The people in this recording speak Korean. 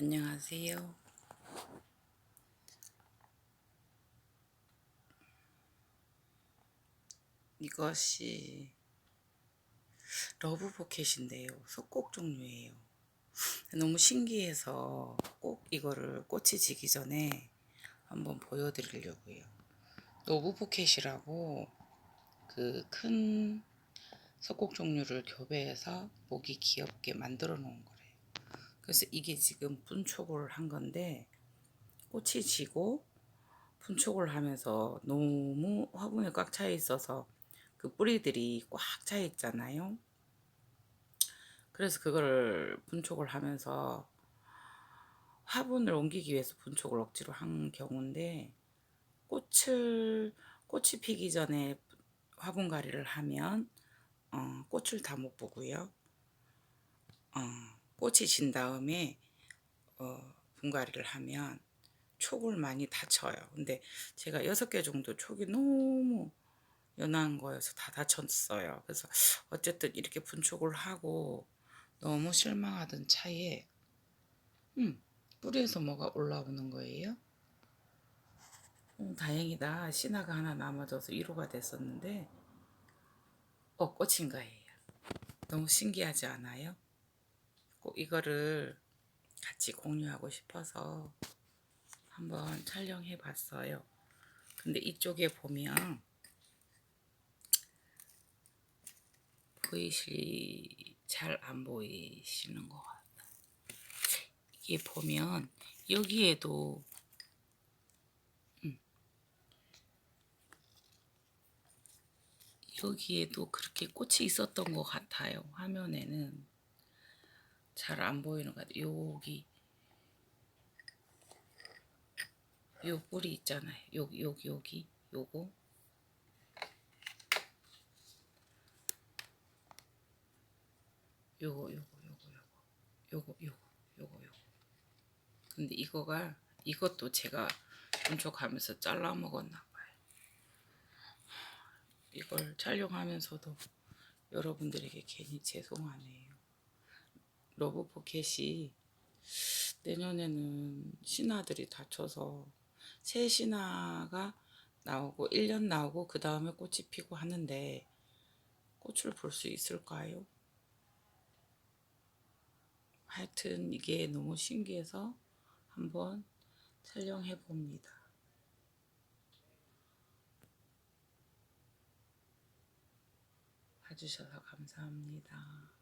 안녕하세요. 이것이 러브 포켓인데요. 속곡 종류예요. 너무 신기해서 꼭 이거를 꽃이 지기 전에 한번 보여드리려고요. 러브 포켓이라고 그 큰 속곡 종류를 교배해서 보기 귀엽게 만들어 놓은 거래요. 그래서 이게 지금 분촉을 한 건데 꽃이 지고 분촉을 하면서 너무 화분에 꽉 차 있어서 그 뿌리들이 꽉 차 있잖아요. 그래서 그거를 분촉을 하면서 화분을 옮기기 위해서 분촉을 억지로 한 경우인데 꽃을 꽃이 피기 전에 화분가리를 하면 어, 꽃을 다 못 보고요. 어, 꽃이 진 다음에 어, 분갈이를 하면 촉을 많이 다쳐요. 근데 제가 여섯 개 정도 촉이 너무 연한 거여서 다 다쳤어요. 그래서 어쨌든 이렇게 분촉을 하고 너무 실망하던 차에 음, 뿌리에서 뭐가 올라오는 거예요. 음, 다행이다. 신화가 하나 남아져서 1호가 됐었는데 어, 꽃인 거예요. 너무 신기하지 않아요? 꼭 이거를 같이 공유하고 싶어서 한번 촬영해 봤어요. 근데 이쪽에 보면 보이시 잘 안 보이시는 것 같아요. 이게 보면 여기에도 음, 여기에도 그렇게 꽃이 있었던 것 같아요. 화면에는 잘 안 보이는 것 같아요. 여기 요 뿌리 있잖아요. 여기 여기 여기 요거 요거 요거 요거 요거 요거 요거 요거 요거 근데 이거가 이것도 제가 분촉하면서 잘라 먹었나 봐요. 이걸 촬영하면서도 여러분들에게 괜히 죄송하네요. 러브 포켓이 내년에는 신화들이 다쳐서 새 신화가 나오고 1년 나오고 그 다음에 꽃이 피고 하는데 꽃을 볼 수 있을까요? 하여튼 이게 너무 신기해서 한번 촬영해 봅니다. 봐주셔서 감사합니다.